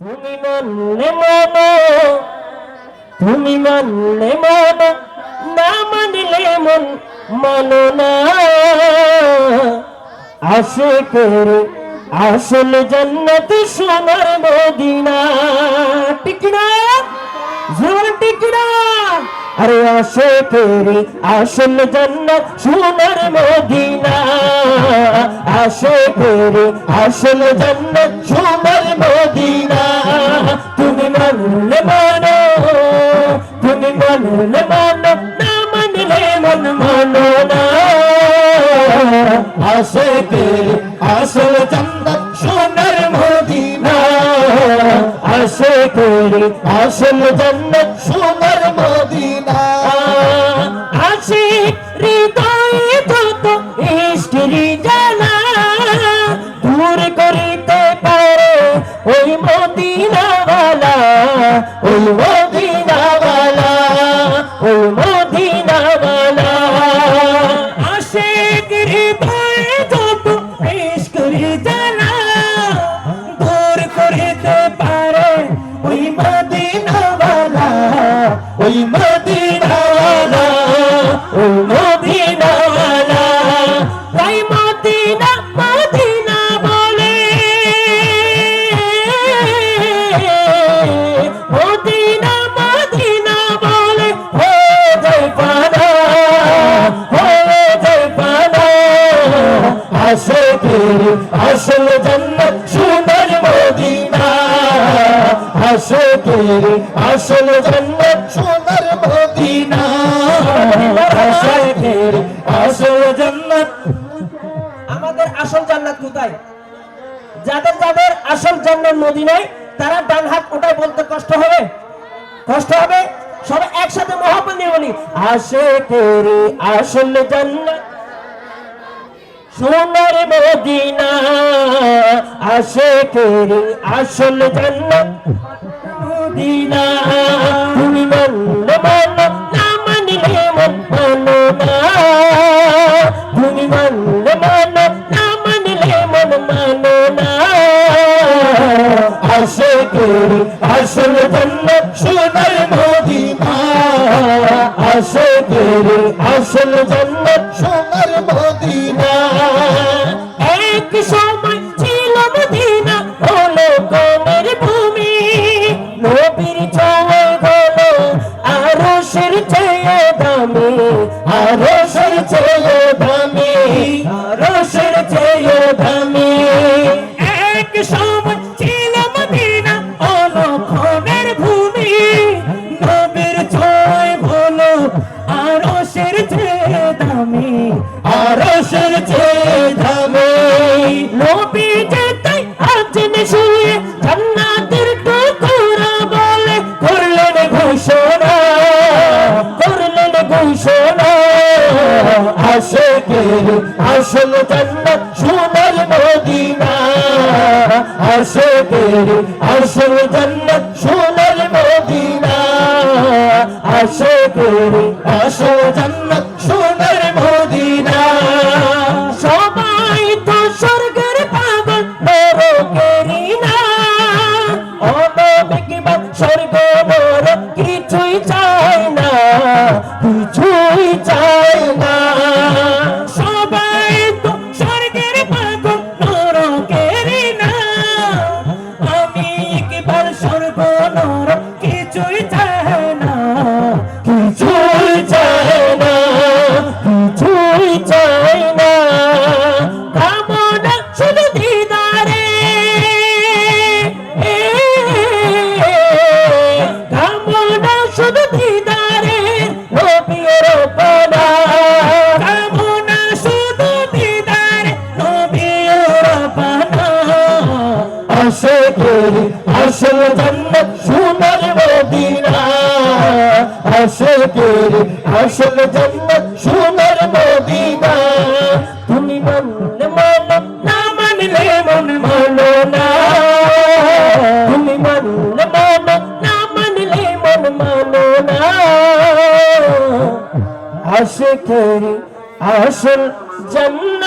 তুমি মানলে মানো তুমি মানলে মানো না মানলে মন মানো না। আসে করে আসল জন্নত সোনার মদিনা। টিকড়া জোর টিকড়া আরে আসে করে আসল জন্নত সোনার মদিনা। আসে করে আসল জন্নত সোনার মদিনা। মানলে মানো তুমি মানলে মানো না মানলে মন মানো না। আসে করে আসল জন্নত সোনার মদিনা। আসে করে আসল জন্নত সোনার মদিনা। আসে হৃদয়ে ওই মদিনাওয়ালা ওই মদিনাওয়ালা। আসে আসল জন্নত। সুন্দর মদিনা। আসে আসল জন্নত। আমাদের আসল জান্নাত কোথায়? যাদের যাদের আসল জান্নাত মদিনায় তারা ডান হাত ওটাই বলতে কষ্ট হবে। কষ্ট হবে? সবাই একসাথে মহাপন নিয়ে বলি আসে ফিরে আসল জন্নত সোনার মদিনা আসে ফিরে আসল জন্নত। মদিনা তুমি মানলে মানো না মানলে মন না। তুমি মানলে মানো না মানলে মন মানো না। আসে ফিরে আসল জন্নত সোনার মদিনা। আসে ফিরে আসল জন্নত আরও চলো ধামে রোশন চলো ধামে এক সময় আসল জান্নাত সোনার মদিনা। গেল আসল জান্নাত সোনার মদিনা। গেল আসল জান্নাত সোনার মদিনা। সবাই তো স্বর্গের পাগল, নরকেরই না। অনবিক স্বর্গ নর কিছুই চায় না, কিছুই চায় না। আসল জন্নত সোনার মদিনা আসে ফিরে আসল জন্নত সোনার মদিনা তুমি মানলে মানো না মানলে মন মানো না তুমি মানলে মানো না মানলে মন মানো না আসে ফিরে আসল জন্নত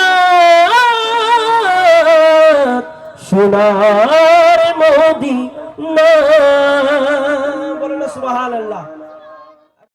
সোনার দিন